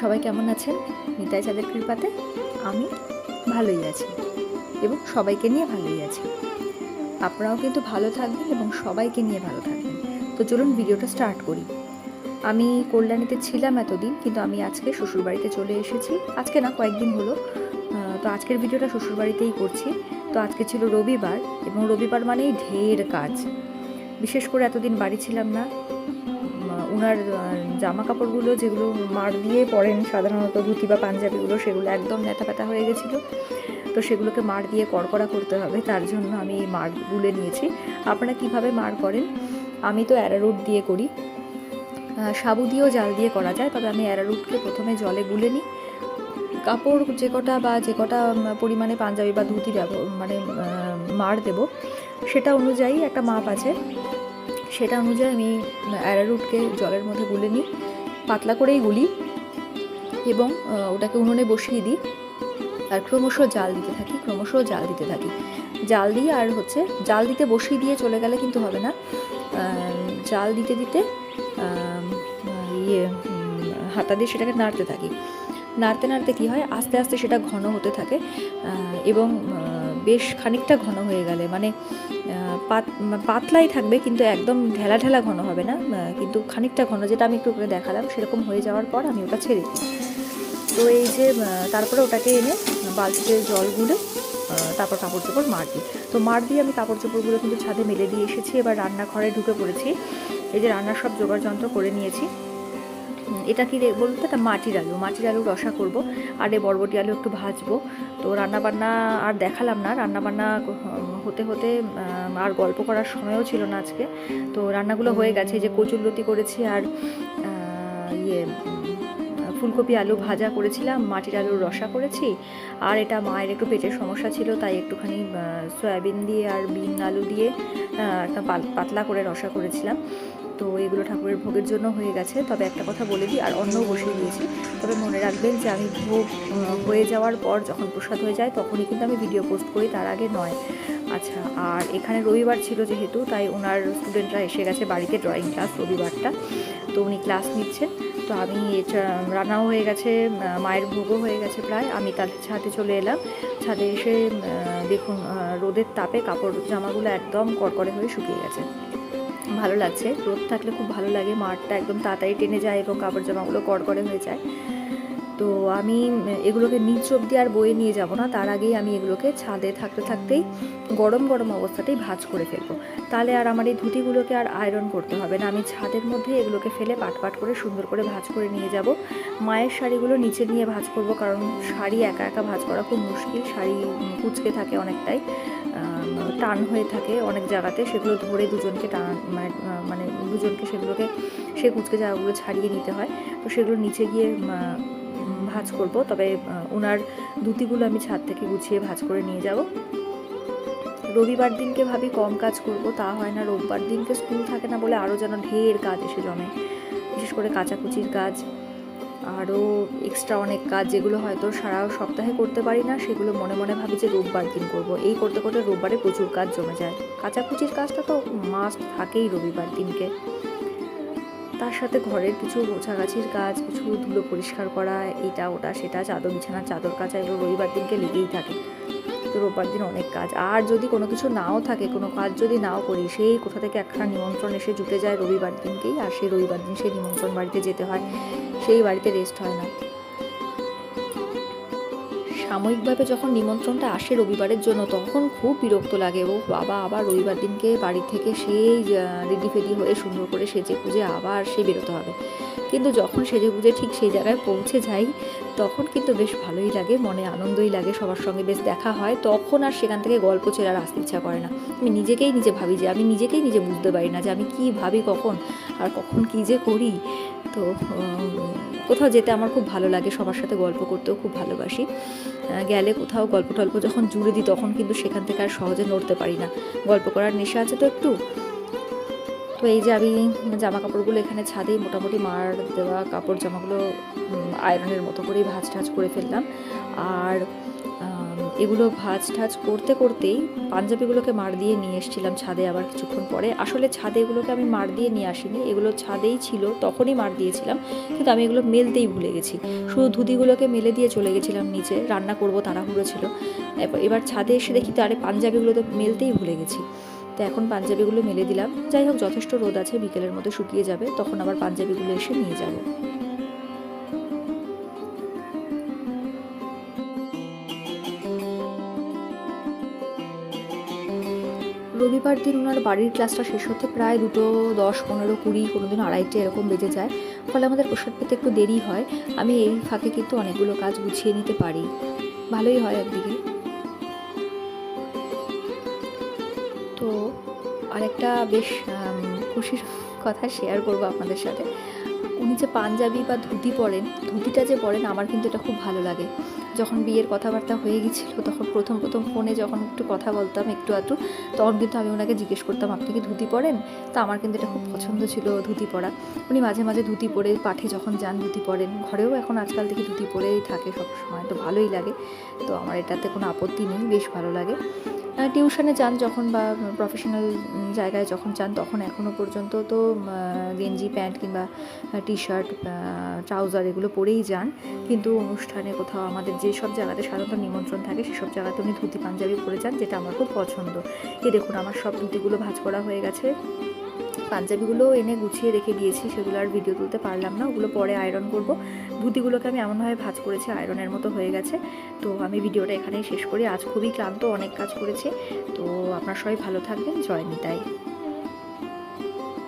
সবাই কেমন আছেন? নিতাই চাঁদের কৃপাতে আমি ভালোই আছি এবং সবাইকে নিয়ে ভালোই আছি। আপনারাও কিন্তু ভালো থাকবেন এবং সবাইকে নিয়ে ভালো থাকবেন। তো চলুন ভিডিওটা স্টার্ট করি। আমি কল্যাণীতে ছিলাম এতদিন, কিন্তু আমি আজকে শ্বশুরবাড়িতে চলে এসেছি। আজকে না, কয়েকদিন হলো। তো আজকের ভিডিওটা শ্বশুরবাড়িতেই করছি। তো আজকে ছিল রবিবার এবং রবিবার মানেই ঢের কাজ। বিশেষ করে এতদিন বাড়ি ছিলাম না। ওনার জামা কাপড়গুলো যেগুলো মার দিয়ে পরেন সাধারণত ধুতি বা পাঞ্জাবিগুলো, সেগুলো একদম ন্যাতা প্যাতা হয়ে গেছিল। তো সেগুলোকে মার দিয়ে কড়কড়া করতে হবে, তার জন্য আমি মার গুলে নিয়েছি। আপনারা কীভাবে মার করেন? আমি তো অ্যারারুট দিয়ে করি। সাবু দিয়েও জাল দিয়ে করা যায়, তবে আমি অ্যারারুটকে প্রথমে জলে গুলে নিই। কাপড় যে কটা বা যে কটা পরিমাণে পাঞ্জাবি বা ধুতি মানে মার দেব, সেটা অনুযায়ী একটা মাপ আছে। সেটা অনুযায়ী আমি অ্যারারুটকে জলের মধ্যে গুলে নিই, পাতলা করেই গুলি এবং ওটাকে উনুনে বসিয়ে দিই। আর ক্রমশ জাল দিতে থাকি, ক্রমশ জাল দিতে থাকি। জাল দিয়ে আর হচ্ছে, জাল দিতে বসিয়ে দিয়ে চলে গেলে কিন্তু হবে না। জাল দিতে দিতে ইয়ে হাতা দিয়ে সেটাকে নাড়তে থাকি। নাড়তে নাড়তে কী হয়, আস্তে আস্তে সেটা ঘন হতে থাকে এবং বেশ খানিকটা ঘন হয়ে গেলে মানে পাত, পাতলাই থাকবে কিন্তু একদম ঢেলা ঢেলা ঘন হবে না কিন্তু খানিকটা ঘন, যেটা আমি একটু দেখালাম, সেরকম হয়ে যাওয়ার পর আমি ওটা ছেড়ে দিই। তো এই যে তারপরে ওটাকে এনে বালতিতে জল গুলে তারপর কাপড় চোপড় মার দিই। তো মার দিয়ে আমি কাপড় চোপড়গুলো কিন্তু ছাদে মেলে দিয়ে এসেছি, এবার রান্নাঘরে ঢুকে পড়েছি। এই যে রান্নার সব জোগাড় যন্ত্র করে নিয়েছি। এটা কি বলুন তো মাটির আলু। মাটির আলু রসা করব। আর এই বরবটি আলু একটু ভাজবো। তো রান্নাবান্না আর দেখালাম না। রান্নাবান্না হতে হতে আর গল্প করার সময়ও ছিল না আজকে। তো রান্নাগুলো হয়ে গেছে। যে কচুরলতি করেছি আর ইয়ে ফুলকপি আলু ভাজা করেছিলাম, মাটির আলুর রসা করেছি। আর এটা মায়ের একটু পেটের সমস্যা ছিল, তাই একটুখানি সয়াবিন দিয়ে আর বিন আলু দিয়ে একটা পাতলা করে রসা করেছিলাম। তো এগুলো ঠাকুরের ভোগের জন্য হয়ে গেছে। তবে একটা কথা বলে দিই, আর অন্নও বসিয়ে দিয়েছি। তবে মনে রাখবেন যে আমি ভোগ হয়ে যাওয়ার পর যখন প্রসাদ হয়ে যায় তখনই কিন্তু আমি ভিডিও পোস্ট করি, তার আগে নয়। আচ্ছা আর এখানে রবিবার ছিল যেহেতু, তাই ওনার স্টুডেন্টরা এসে গেছে বাড়িতে ড্রয়িং ক্লাস রবিবারটা। তো উনি ক্লাস নিচ্ছেন। তো আমি রান্নাও হয়ে গেছে মায়ের ভোগও হয়ে গেছে প্রায়। আমি তার ছাদে চলে এলাম। ছাদে এসে দেখুন রোদের তাপে কাপড় জামাগুলো একদম কড়কড়ে হয়ে শুকিয়ে গেছে। ভালো লাগছে। রোদ থাকলে খুব ভালো লাগে। মাঠটা একদম তাড়াতাড়ি টেনে যায় এবং কাপড় জামাগুলো কড়কড়ে হয়ে যায়। তো আমি, এগুলোকে নিচ অব্দি আর বয়ে নিয়ে যাব না। তার আগেই আমি এগুলোকে ছাদে থাকতে থাকতেই গরম গরম অবস্থাতেই ভাজ করে ফেলব। তাহলে আর আমার এই ধুতিগুলোকে আর আয়রন করতে হবে না। আমি ছাদের মধ্যে এগুলোকে ফেলে পাট পাট করে সুন্দর করে ভাজ করে নিয়ে যাব। মায়ের শাড়িগুলো নিচে নিয়ে ভাজ করব কারণ শাড়ি একা একা ভাজ করা খুব মুশকিল। শাড়ি কুঁচকে থাকে অনেকটাই টান হয়ে থাকে অনেক জায়গাতে। সেগুলো ধরে দুজনকে টান মানে মানে দুজনকে সেগুলোকে, সে কুচকে জায়গাগুলো ছাড়িয়ে নিতে হয়। তো সেগুলো নিচে গিয়ে ভাজ করব, তবে ওনার ধুতিগুলো আমি ছাদ থেকে গুছিয়ে ভাজ করে নিয়ে যাব। রবিবার দিনকে ভাবি কম কাজ করব, তা হয় না, রোববার দিনকে স্কুল থাকে না বলে আরও যেন ঢের কাজ এসে জমে। বিশেষ করে কাচাকুচির কাজ আরও এক্সট্রা অনেক কাজ যেগুলো হয়তো সারা সপ্তাহে করতে পারি না, সেগুলো মনে মনে ভাবি যে রোববার দিন করব। এই করতে করতে রোববারে প্রচুর কাজ জমে যায়। কাচাকুচির কাজটা তো মাস্ট থাকেই রবিবার দিনকে। তার সাথে ঘরের কিছু গোছাগাছির কাজ, কিছু ধুলো পরিষ্কার করা এটা ওটা, সেটা, চাদর বিছানার চাদর কাচা, এগুলো রবিবার দিনকে লেগেই থাকে। তো রোববার দিন অনেক কাজ। আর যদি কোনো কিছু নাও থাকে, কোনো কাজ যদি নাও করি, সেই কোথা থেকে একখানা নিমন্ত্রণ এসে জুটে যায় রবিবার দিনকেই, আর সেই রবিবার দিন সেই নিমন্ত্রণ বাড়িতে যেতে হয়, সেই বাড়িতে রেস্ট হয় না। সাময়িকভাবে যখন নিমন্ত্রণটা আসে রবিবারের জন্য, তখন খুব বিরক্ত লাগে। ও বাবা, আবার রবিবার দিনকে বাড়ি থেকে সেই রেডি ফেডি হয়ে সুন্দর করে সেজে গুজে আবার সে বেরোতে হবে। কিন্তু যখন সেজে গুজে ঠিক সেই জায়গায় পৌঁছে যাই, তখন কিন্তু বেশ ভালোই লাগে, মনে আনন্দই লাগে, সবার সঙ্গে বেশ দেখা হয়। তখন আর সেখান থেকে গল্প ছেড়ে আর আসতে ইচ্ছা করে না। আমি নিজেকেই নিজে ভাবি যে, আমি নিজেকেই নিজে বুঝতে পারি না যে, আমি কি ভাবি কখন, আর কখন কী যে করি। তো কোথাও যেতে আমার খুব ভালো লাগে, সবার সাথে গল্প করতেও খুব ভালোবাসি। গেলে কোথাও গল্প টল্প যখন জুড়ে দিই তখন কিন্তু সেখান থেকে আর সহজে নড়তে পারি না। গল্প করার নেশা আছে তো একটু। তো এই যে আমি জামা কাপড়গুলো এখানে ছাদেই মোটামুটি মার দেওয়া কাপড় জামাগুলো আয়রনের মতো করেই ভাজ টাজ করে ফেললাম। আর এগুলো ভাজ টাজ করতে করতেই পাঞ্জাবিগুলোকে মার দিয়ে নিয়ে এসেছিলাম ছাদে আবার কিছুক্ষণ পরে। আসলে ছাদে এগুলোকে আমি মার দিয়ে নিয়ে আসিনি, এগুলো ছাদেই ছিল, তখনই মার দিয়েছিলাম, কিন্তু আমি এগুলো মেলতেই ভুলে গেছি। শুধু ধুতিগুলোকে মেলে দিয়ে চলে গেছিলাম নিচে, রান্না করব তাড়াহুড়ো ছিল। এবার- ছাদে এসে দেখি তো আরে পাঞ্জাবিগুলো তো মেলতেই ভুলে গেছি। তো এখন পাঞ্জাবিগুলো মেলে দিলাম। যাই হোক, যথেষ্ট রোদ আছে, বিকেলের মধ্যে শুকিয়ে যাবে, তখন আবার পাঞ্জাবিগুলো এসে নিয়ে যাব। রবিবার দিন ওনার বাড়ির ক্লাসটা শেষ হতে প্রায় দুটো দশ, পনেরো, কুড়ি কোনো দিন আড়াইটে এরকম বেজে যায়। ফলে আমাদের প্রসাদ পেতে একটু দেরি হয়। আমি এই ফাঁকে কিন্তু অনেকগুলো কাজ গুছিয়ে নিতে পারি। ভালোই হয় একদিকে। তো আরেকটা বেশ খুশির কথা শেয়ার করব আপনাদের সাথে। উনি যে পাঞ্জাবি বা ধুতি পরেন, ধুতিটা যে পরেন, আমার কিন্তু এটা খুব ভালো লাগে। যখন বিয়ের কথাবার্তা হয়ে গেছিল, তখন প্রথম প্রথম ফোনে যখন একটু কথা বলতাম একটু আধটু, তখন কিন্তু আমি ওনাকে জিজ্ঞেস করতাম, আপনি কি ধুতি পরেন? তা আমার কিন্তু এটা খুব পছন্দ ছিল ধুতি পরা। উনি মাঝে মাঝে ধুতি পরে পাঠে যখন যান ধুতি পরেন। ঘরেও এখন আজকাল থেকে ধুতি পরেই থাকে সব সময় তো ভালোই লাগে। তো আমার এটাতে কোনো আপত্তি নেই, বেশ ভালো লাগে। টিউশনে যান যখন বা প্রফেশনাল জায়গায় যখন যান, তখন এখনও পর্যন্ত তো গেঞ্জি প্যান্ট কিংবা টি শার্ট ট্রাউজার এগুলো পরেই যান। কিন্তু অনুষ্ঠানে কোথাও আমাদের যেসব জায়গাতে সাধারণত নিমন্ত্রণ থাকে, সেসব জায়গাতে উনি ধুতি, পাঞ্জাবি পরে যান, যেটা আমার খুব পছন্দ। এই দেখুন, আমার সব ধুতিগুলো ভাজ করা হয়ে গেছে। পাঞ্জাবিগুলো এনে গুছিয়ে রেখে দিয়েছি, সেগুলো আর ভিডিও তুলতে পারলাম না, ওগুলো পরে আয়রন করব। ধুতিগুলোকে আমি এমনভাবে ভাঁজ করেছি আয়রনের মতো হয়ে গেছে। তো আমি ভিডিওটা এখানেই শেষ করি। আজ খুবই ক্লান্ত, অনেক কাজ করেছি। তো আপনার সবাই ভালো থাকবেন, জয় নিতাই।